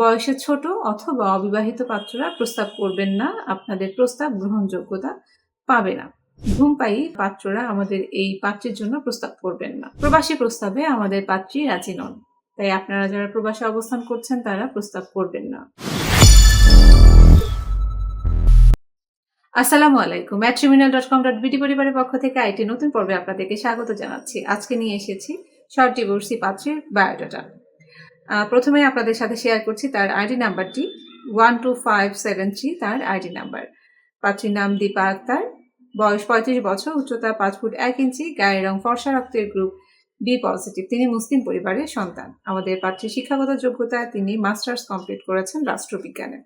বয়সে ছোট অথবা অবিবাহিত পাত্ররা প্রস্তাব করবেন না, আপনাদের প্রস্তাব গ্রহণযোগ্যতা পাবে না। ধূমপায়ী পাত্ররা আমাদের এই পাত্রের জন্য প্রস্তাব করবেন না। প্রবাসী প্রস্তাবে আমাদের পাত্রী রাজি নন। তাই আপনারা যারা প্রবাসে অবস্থান করছেন, তারা প্রস্তাব করবেন না। আসসালামু আলাইকুম। ম্যাট্রিমিনাল ডট কম ডট বিটি পরিবারের পক্ষ থেকে আইটি নতুন পর্বে আপনাদেরকে স্বাগত জানাচ্ছি। আজকে নিয়ে এসেছি শর্ট ডিভোর্সি পাত্রের বায়োডাটা প্রথমে আপনাদের সাথে শেয়ার করছি তার আইডি নাম্বারটি one two five seven three তার আইডি নাম্বার পাত্রীর নাম দীপা আক্তার, বয়স পঁয়ত্রিশ বছর, উচ্চতা পাঁচ ফুট এক ইঞ্চি, গায়ের রং ফর্সা রক্তের গ্রুপ বি পজিটিভ তিনি মুসলিম পরিবারের সন্তান। আমাদের পাত্রীর শিক্ষাগত যোগ্যতা, তিনি মাস্টার্স কমপ্লিট করেছেন রাষ্ট্রবিজ্ঞানে।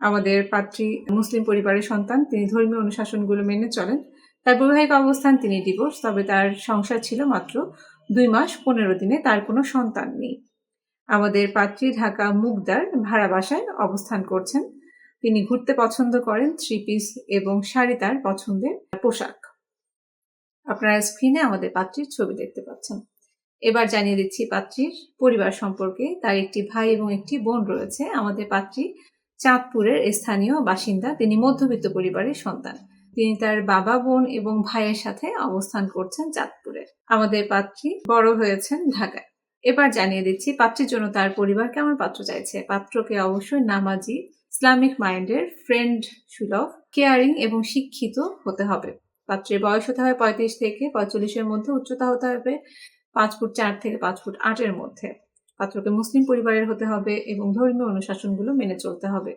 আমাদের পাত্রী মুসলিম পরিবারের সন্তান, তিনি ধর্মীয় অনুশাসনগুলো মেনে চলেন। তার বৈবাহিক অবস্থান, তিনি ডিভোর্স তবে তার সংসার ছিল মাত্র দুই মাস, পনেরো দিনে তার কোনো সন্তান নেই। আমাদের পাত্রী ঢাকা মুগদার ভাড়া বাসায় অবস্থান করছেন। তিনি ঘুরতে পছন্দ করেন থ্রি পিস এবং শাড়ি তার পছন্দের পোশাক। আপনারা স্ক্রিনে আমাদের পাত্রীর ছবি দেখতে পাচ্ছেন। এবার জানিয়ে দিচ্ছি পাত্রীর পরিবার সম্পর্কে। তার একটি ভাই এবং একটি বোন রয়েছে। আমাদের পাত্রী চাঁদপুরের স্থানীয় বাসিন্দা। তিনি মধ্যবিত্ত পরিবারের সন্তান। তিনি তার বাবা, বোন এবং ভাইয়ের সাথে অবস্থান করছেন চাঁদপুরে। আমাদের পাত্রী বড় হয়েছেন ঢাকায়। এবার জানিয়ে দিচ্ছি পাত্রের জন্য তার পরিবার কেমন পাত্র চাইছে? পাত্রকে অবশ্যই নামাজি, ইসলামিক মাইন্ডের ফ্রেন্ড সুলভ, কেয়ারিং এবং শিক্ষিত হতে হবে। পাত্রের বয়স হতে হবে পঁয়ত্রিশ থেকে পঁয়তাল্লিশের মধ্যে, উচ্চতা হতে হবে পাঁচ ফুট চার থেকে পাঁচ ফুট আটের মধ্যে। পাত্রকে মুসলিম পরিবারের হতে হবে এবং ধর্মীয় অনুশাসনগুলো মেনে চলতে হবে।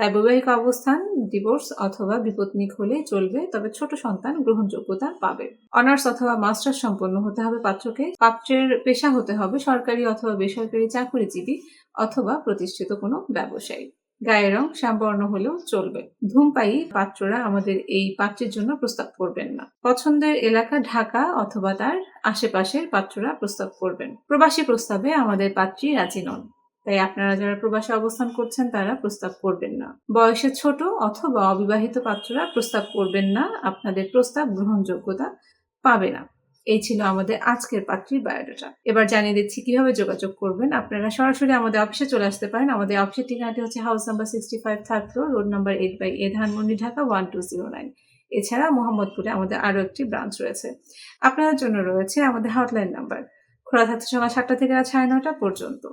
তাই বৈবাহিক অবস্থান ডিভোর্স অথবা বিপত্নিক হলে চলবে, তবে ছোট সন্তান গ্রহণযোগ্যতা পাবে। অনার্স অথবা মাস্টার্স সম্পন্ন হতে হবে পাত্রকে পাত্রের পেশা হতে হবে সরকারি অথবা বেসরকারি চাকরিজীবী অথবা প্রতিষ্ঠিত কোনো ব্যবসায়ী। গায়ের রং শ্যামবর্ণ হলেও চলবে। ধূমপায়ী পাত্ররা আমাদের এই পাত্রের জন্য প্রস্তাব করবেন না। পছন্দের এলাকা ঢাকা অথবা তার আশেপাশের পাত্ররা প্রস্তাব করবেন। প্রবাসী প্রস্তাবে আমাদের পাত্রী রাজি নন। তাই আপনারা যারা প্রবাসে অবস্থান করছেন, তারা প্রস্তাব করবেন না। বয়সে ছোট অথবা অবিবাহিত পাত্ররা প্রস্তাব করবেন না, আপনাদের প্রস্তাব গ্রহণযোগ্যতা পাবে না। এই ছিল আমাদের আজকের পাত্রীর বায়োডাটা। এবার জানিয়ে দিচ্ছি, কীভাবে যোগাযোগ করবেন? আপনারা সরাসরি আমাদের অফিসে চলে আসতে পারেন। আমাদের অফিসের ঠিকানাটি হচ্ছে house number sixty five third floor road number eight by A Dhanmondi, Dhaka one two zero nine এছাড়া মোহাম্মদপুরে আমাদের আরও একটি ব্রাঞ্চ রয়েছে। আপনাদের জন্য রয়েছে আমাদের হটলাইন নাম্বার খোলা থাকছে সকাল সাতটা থেকে সাড়ে নটা পর্যন্ত।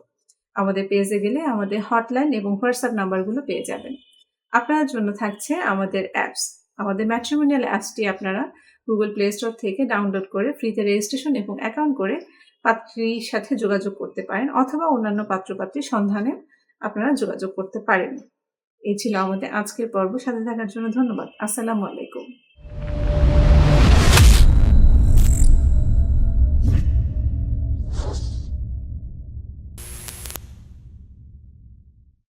আমাদের পেজে গেলে আমাদের হটলাইন এবং হোয়াটসঅ্যাপ নাম্বারগুলো পেয়ে যাবেন। আপনার জন্য থাকছে আমাদের অ্যাপস আমাদের ম্যাট্রিমোনিয়াল অ্যাপসটি আপনারা গুগল প্লে স্টোর থেকে ডাউনলোড করে ফ্রিতে রেজিস্ট্রেশন এবং অ্যাকাউন্ট করে পাত্রীর সাথে যোগাযোগ করতে পারেন অথবা অন্যান্য পাত্রপাত্রীর সন্ধানে আপনারা যোগাযোগ করতে পারেন। এই ছিল আমাদের আজকের পর্ব। সাথে থাকার জন্য ধন্যবাদ। আসসালামু আলাইকুম।